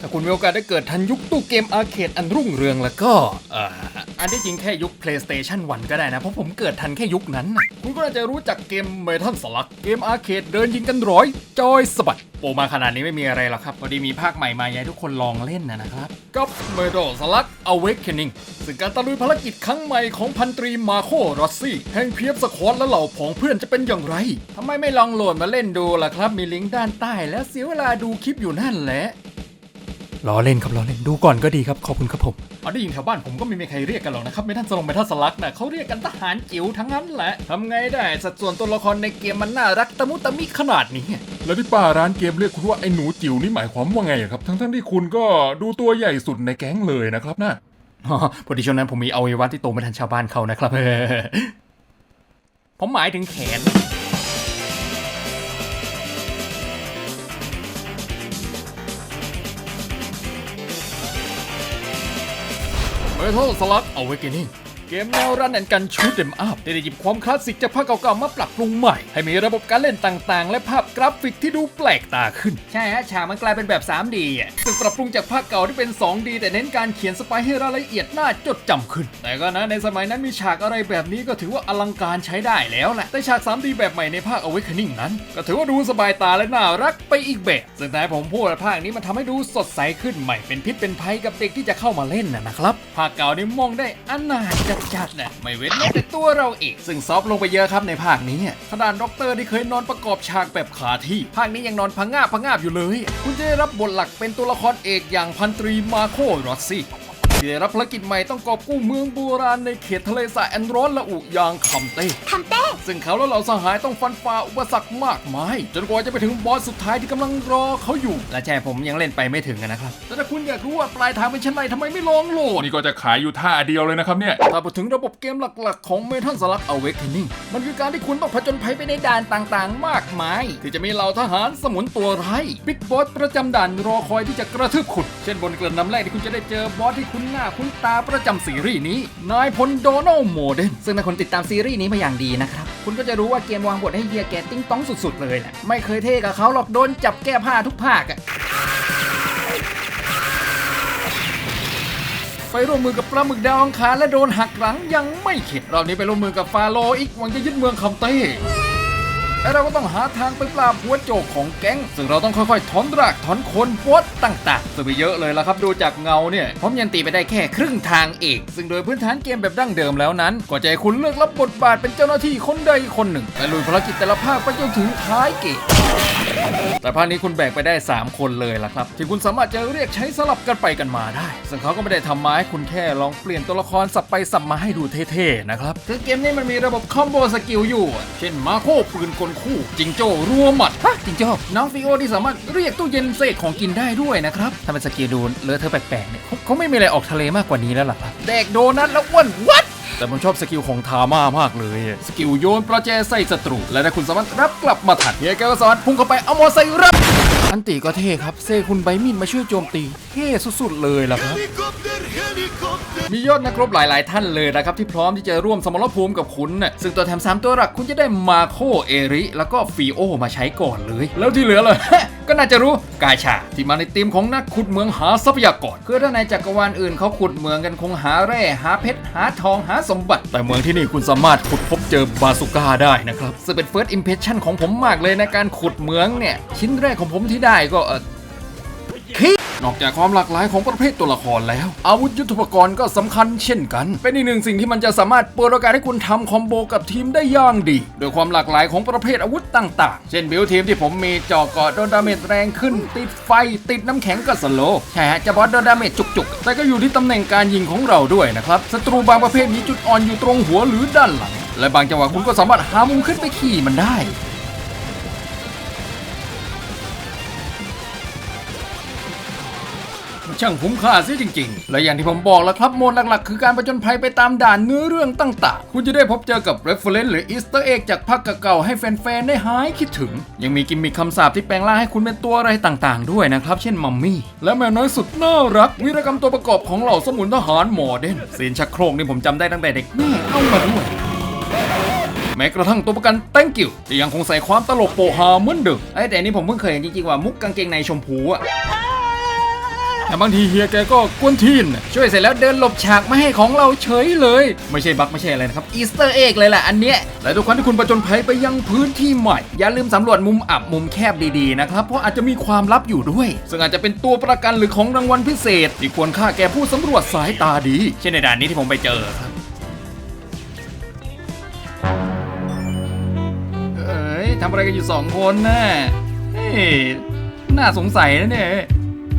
ถ้าคุณมีโอกาสได้เกิดทันยุคตู้เกมอาร์เคดอันรุ่งเรืองแล้วก็อ,อันที่จริงแค่ยุค PlayStation 1 ก็ได้นะ เพราะผมเกิดทันแค่ยุคนั้น คุณก็น่าจะรู้จักเกมเมทัลสลัก เกมอาร์เคดเดินยิงกันร้อย จอยสะบัด โปมาขนาดนี้ไม่มีอะไรหรอกครับ พอดีมีภาคใหม่มาอยากให้ทุกคนลองเล่นนะนะครับกับเมทัลสลัก Awakening ซึ่งการตะลุยภารกิจครั้งใหม่ของพันตรีมาโครอสซี่แห่งเพียบสควอตและเหล่าผองเพื่อนจะเป็นอย่างไรทำไมไม่ลองโหลดมาเล่นดูล่ะครับ มีลิงก์ด้านใต้แล้วเสียเวลาดูคลิปอยู่นั่นแหละ ล้อเล่นครับล้อเล่นดูก่อนก็ดีครับขอบคุณครับผมเอาได้ยินแถวบ้านผมก็ไม่มีใครเรียกกันหรอกนะครับไม่ท่านสลงไม่ท่านสลักนะเขาเรียกกันทหารจิ๋วทั้งนั้นแหละทำไงได้ สัดส่วนตัวละครในเกมมันน่ารักตะมุตะมิขนาดนี้ แล้วที่ป้าร้านเกมเรียกคุณว่าไอ้หนูจิ๋วนี่หมายความว่าไงอะครับ ทั้งๆที่คุณก็ดูตัวใหญ่สุดในแก๊งเลยนะครับนะอ๋อพอดีช่วงนั้นผมมีอวัยวะที่โตไม่ทันชาวบ้านเขานะครับผมหมายถึงแขน เมทัลสลักเอาไว้กินนี่ เกมแนวรันแอนกันชูดเดมอัพได้หยิบความคลาสสิกจากภาคเก่าๆมาปรับปรุงใหม่ ให้มีระบบการเล่นต่างๆ และภาพกราฟิกที่ดูแปลกตาขึ้น ใช่ฮะฉากมันกลายเป็นแบบ 3D อะซึ่งปรับปรุงจากภาคเก่าที่เป็น 2D แต่เน้นการเขียนสไปายให้รายละเอียดน่าจดจำขึ้น แต่ก็นะในสมัยนั้นมีฉากอะไรแบบนี้ก็ถือว่าอลังการใช้ได้แล้วแหละแต่ฉาก 3D แบบใหม่ในภาค Awakening นั้น ก็ถือว่าดูสบายตาและน่ารักไปอีกแบบซึ่งแต่ผมพูดว่าภาคนี้มันทำให้ดูสดใสขึ้นใหม่เป็นพิษเป็นภัยกับเด็กที่จะเข้ามาเล่นนะนะครับภาคเก่านี่มองได้อนาจดๆนะไม่เว้นแม้แต่ตัวเราเอง ซึ่งซอฟต์ลงไปเยอะครับในภาคนี้ขนาดด็อกเตอร์ที่เคยนอนประกอบฉากแบบขาที่ ภาคนี้ยังนอนพังงาบพังงาบอยู่เลย คุณจะได้รับบทหลักเป็นตัวละครเอกอย่างพันตรีมาโครอสซี่ ที่ได้รับภารกิจใหม่ต้องกอบกู้เมืองโบราณในเขตทะเลสาบแอนร้อนละอุอย่างคำเต้ คำเต้ซึ่งเขาและเหล่าสหายต้องฟันฝ่าอุปสรรคมากมาย จนกว่าจะไปถึงบอสสุดท้ายที่กำลังรอเขาอยู่ และแช่ผมยังเล่นไปไม่ถึงอะนะครับ แต่ถ้าคุณอยากรู้ว่าปลายทางเป็นเช่นไรทำไมไม่ลองโหลด นี่ก็จะขายอยู่ท่าเดียวเลยนะครับเนี่ย ถ้าพูดถึงระบบเกมหลักๆ ของ Metal Slug Awakening มันคือการที่คุณต้องผจญภัยไปในด่านต่างๆ มากมาย ที่จะมีเหล่าทหารสมุนตัวร้ายบิ๊กบอสประจำด่านรอคอยที่จะกระทืบคุณ เช่นบนเกลือนน้ำแรกที่คุณจะได้เจอบอสที่คุ้นหน้าคุ้นตาประจำซีรีส์นี้ นายพลโดนัลโมเดนซึ่งถ้าคนติดตามซีรีส์นี้มาอย่างดีนะครับ คุณก็จะรู้ว่าเกมวางบทให้เฮียแกติ้งต้องสุดๆเลยแหละไม่เคยเท่กับเขาหรอกโดนจับแก้ผ้าทุกภาคอะไปร่วมมือกับปลาหมึกดาวอังคารและโดนหักหลังยังไม่เข็ดรอบนี้ไปร่วมมือกับฟาโรอีกหวังจะยึดเมืองคำเต้ และเราก็ต้องหาทางไปปราบหัวโจกของแก๊ง ซึ่งเราต้องค่อยๆ ถอนรากถอนโคนปดต่างๆซึ่งไปเยอะเลยละครับดูจากเงาเนี่ยผมยังตีไปได้แค่ครึ่งทางเองซึ่งโดยพื้นฐานเกมแบบดั้งเดิมแล้วนั้นก็จะให้คุณเลือกรับบทบาทเป็นเจ้าหน้าที่คนใดคนหนึ่งและลุยภารกิจแต่ละภาคไปจนถึงท้ายเกม แต่ภาคนี้คุณแบ่งไปได้ 3 คนเลยล่ะครับ ที่คุณสามารถจะเรียกใช้สลับกันไปกันมาได้ ซึ่งเขาก็ไม่ได้ทำมาให้คุณแค่ลองเปลี่ยนตัวละครสับไปสับมาให้ดูเท่ๆนะครับคือเกมนี้มันมีระบบคอมโบสกิลอยู่ เช่นมาโคปืนกลคู่ จิงโจ้รัวหมัดฮะจิงโจ้น้องฟิโอที่สามารถเรียกตู้เย็นเศษของกินได้ด้วยนะครับถ้าเป็นสกิลดูเลอะเทอะแปลกๆเนี่ยเขาเขาไม่มีอะไรออกทะเลมากกว่านี้แล้วล่ะครับแดกโดนัทแล้วอ้วนวัด แต่ผมชอบสกิลของทาม่ามากเลยอะสกิลโยนประแจใส่ศัตรู และถ้าคุณสามารถรับกลับมาทันเฮียแกก็สามารถพุ่งเข้าไปเอามอไซค์รับ อันตีก็เท่ครับ เซคุณใบมีดมาช่วยโจมตี เท่สุดๆเลยล่ะครับมียอดนักรบหลาย ๆ ท่านเลยนะครับ ที่พร้อมที่จะร่วมสมรภูมิกับคุณน่ะซึ่งตัวแถม 3 ตัวหลักคุณจะได้มาโคเอริ แล้วก็ฟีโอมาใช้ก่อนเลย แล้วที่เหลือเลย ก็น่าจะรู้กาชา ที่มาในทีมของนักขุดเมืองหาทรัพยากรคือถ้าในจักรวาลอื่นเขาขุดเมืองกันคงหาแร่หาเพชรหาทองหาสมบัติ แต่เมืองที่นี่คุณสามารถขุดพบเจอบาสุก้าได้นะครับซึ่งเป็น first impression ของผมมากเลยในการขุดเมืองเนี่ย ชิ้นแรกของผมที่ได้ก็ นอกจากความหลากหลายของประเภทตัวละครแล้ว อาวุธยุทโธปกรณ์ก็สำคัญเช่นกัน เป็นอีกหนึ่งสิ่งที่มันจะสามารถเปิดโอกาสให้คุณทำคอมโบกับทีมได้อย่างดีโดยความหลากหลายของประเภทอาวุธต่างๆ เช่นบิลทีมที่ผมมีจอเกาะโดนดาเมจแรงขึ้น ติดไฟติดน้ำแข็งก็สโลใช่ฮะจะบอสโดนดาเมจจุกๆ แต่ก็อยู่ที่ตำแหน่งการยิงของเราด้วยนะครับศัตรูบางประเภทมีจุดอ่อนอยู่ตรงหัวหรือด้านหลังและบางจังหวะคุณก็สามารถหามุมขึ้นไปขี่มันได้ ช่างคุ้มค่าซิจริง ๆ และอย่างที่ผมบอกแล้วครับโหมดหลักๆ คือการประจนภัยไปตามด่านเนื้อเรื่องต่างๆ คุณจะได้พบเจอกับ reference หรือ easter egg จากภาคเก่าๆให้แฟนๆได้หายคิดถึง ยังมีกิมมิคคำสาปที่แปลงร่างให้คุณเป็นตัวอะไรต่างๆ ด้วยนะครับ เช่นมัมมี่และแมวน้อยสุดน่ารัก วิรกรรมตัวประกอบของเหล่าสมุนทหารโมเดนซีนชักโครกนี่ผมจำได้ตั้งแต่เด็กแม่เอามาด้วยแม้กระทั่งตัวประกัน thank you ที่ยังคงใส่ความตลกโปฮาเหมือนเดิมไอ้แต่นนี่ผมเพิ่งเคยเห็นจริงๆว่ามุกกางเกงในชมพูอะ แต่บางทีเฮียแกก็กวนทีนน่ะช่วยเสร็จแล้วเดินหลบฉากไม่ให้ของเราเฉยเลย ไม่ใช่บั๊กไม่ใช่อะไรนะครับอีสเตอร์เอ็กเลยแหละอันเนี้ยและทุกครั้งที่คุณประจนภัยไปยังพื้นที่ใหม่ อย่าลืมสำรวจมุมอับมุมแคบดีๆนะครับ เพราะอาจจะมีความลับอยู่ด้วย ซึ่งอาจจะเป็นตัวประกันหรือของรางวัลพิเศษ ที่ควรค่าแก่ผู้สำรวจสายตาดี เช่นในด่านนี้ที่ผมไปเจอครับเอ้ยทำอะไรกันอยู่สองคนน่ะเฮ้ยน่าสงสัยนะเนี่ย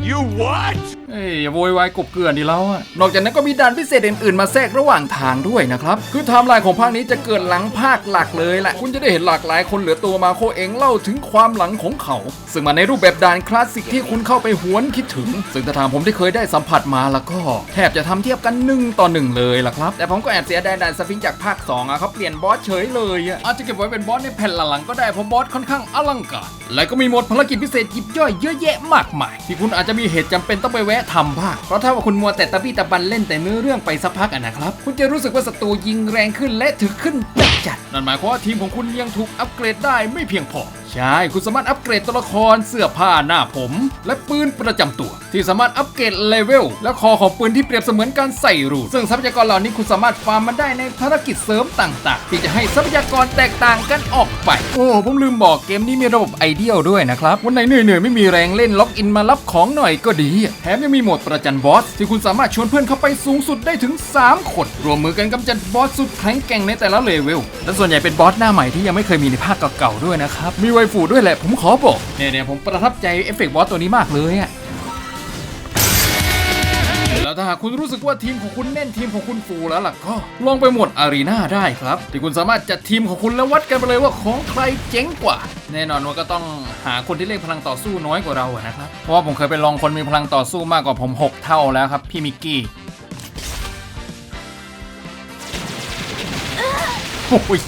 You what? เอ้ยอย่าโวยวายกบเกลื่อนดิแล้วอะนอกจากนั้นก็มีด่านพิเศษอื่นๆมาแทรกระหว่างทางด้วยนะครับ คือไทม์ไลน์ของภาคนี้จะเกิดหลังภาคหลักเลยแหละ คุณจะได้เห็นหลากหลายคนเหลือตัวมาโคเองเล่าถึงความหลังของเขา ซึ่งมาในรูปแบบด่านคลาสสิกที่คุณเข้าไปหวนคิดถึง ซึ่งถ้าถามผมที่เคยได้สัมผัสมาแล้วก็ แทบจะทำเทียบกันหนึ่งต่อหนึ่งเลยล่ะครับ แต่ผมก็แอบเสียดายด่านสฟิงค์จากภาค2อะเขาเปลี่ยนบอสเฉยเลยอะอาจจะเก็บไว้เป็นบอสในแผ่นหลังๆก็ได้เพราะบอสค่อนข้างอลังการ และก็มีโหมดภารกิจพิเศษยิบย่อยเยอะแยะมากมายที่คุณอาจจะจะมีเหตุจำเป็นต้องไปแวะทำบ้าง เพราะถ้าว่าคุณมัวแต่ตะบี้ตะบันเล่นแต่เนื้อเรื่องไปสักพักอะนะครับ คุณจะรู้สึกว่าศัตรูยิงแรงขึ้นและถึกขึ้นจัดจัด นั่นหมายความว่าทีมของคุณยังถูกอัปเกรดได้ไม่เพียงพอ ใช่ คุณสามารถอัปเกรดตัวละครเสื้อผ้าหน้าผม และปืนประจำตัว ที่สามารถอัปเกรดเลเวลและคอของปืนที่เปรียบเสมือนการใส่รูดซึ่งทรัพยากรเหล่านี้คุณสามารถฟาร์มมันได้ในภารกิจเสริมต่างๆ ที่จะให้ทรัพยากรแตกต่างกันออกไป โอ้ผมลืมบอกเกมนี้มีระบบไอเดียลด้วยนะครับวันไหนเหนื่อยๆไม่มีแรงเล่นล็อกอินมารับของหน่อยก็ดีแถมยังมีโหมดประจันบอสที่คุณสามารถชวนเพื่อนเข้าไปสูงสุดได้ถึง 3 คนรวมมือกันกำจัดบอสสุดแข็งแกร่งในแต่ละเลเวลและส่วนใหญ่เป็นบอสหน้าใหม่ที่ยังไม่เคยมีในภาคเก่าๆด้วยนะครับมีไวฟูด้วยแหละ ผมขอบอกเนี่ยเนี่ยผมประทับใจเอฟเฟกต์บอสตัวนี้มากเลยอะแล้วถ้าหากคุณรู้สึกว่าทีมของคุณแน่นทีมของคุณฟูแล้วล่ะก็ลองไปหมดอารีนาได้ครับ ที่คุณสามารถจัดทีมของคุณแล้ววัดกันไปเลยว่าของใครเจ๋งกว่า แน่นอนว่าก็ต้องหาคนที่เลขพลังต่อสู้น้อยกว่าเราอะนะครับ เพราะว่าผมเคยไปลองคนมีพลังต่อสู้มากกว่าผม 6 เท่าแล้วครับ พี่มิกกี้โอ้ย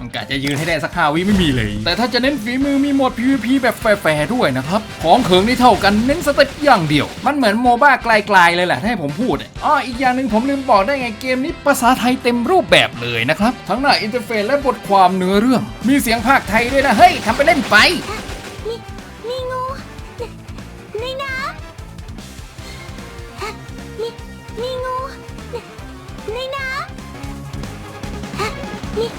มันกะจะยืนให้ได้สักห้าวิไม่มีเลย แต่ถ้าจะเน้นฝีมือมีโหมด PVP แบบแฟร์ๆด้วยนะครับ ของเขิงนี่เท่ากันเน้นสเต็ปอย่างเดียว มันเหมือนโมบ้าไกลๆเลยแหละถ้าให้ผมพูดอะอ้ออีกอย่างหนึ่งผมลืมบอกได้ไงเกมนี้ภาษาไทยเต็มรูปแบบเลยนะครับ ทั้งหน้าอินเทอร์เฟซและบทความเนื้อเรื่อง มีเสียงภาคไทยด้วยนะเฮ้ยทำไปเล่นไปนี่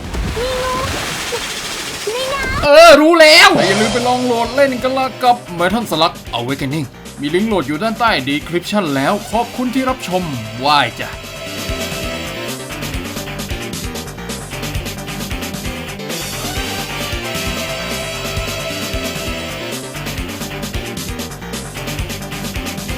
เออ รู้แล้วแต่อย่าลืมไปลองโหลดเล่นกันละกับ Metal Slug Awakening มีลิงก์โหลดอยู่ด้านใต้ description แล้ว ขอบคุณที่รับชมไหว้จ้ะ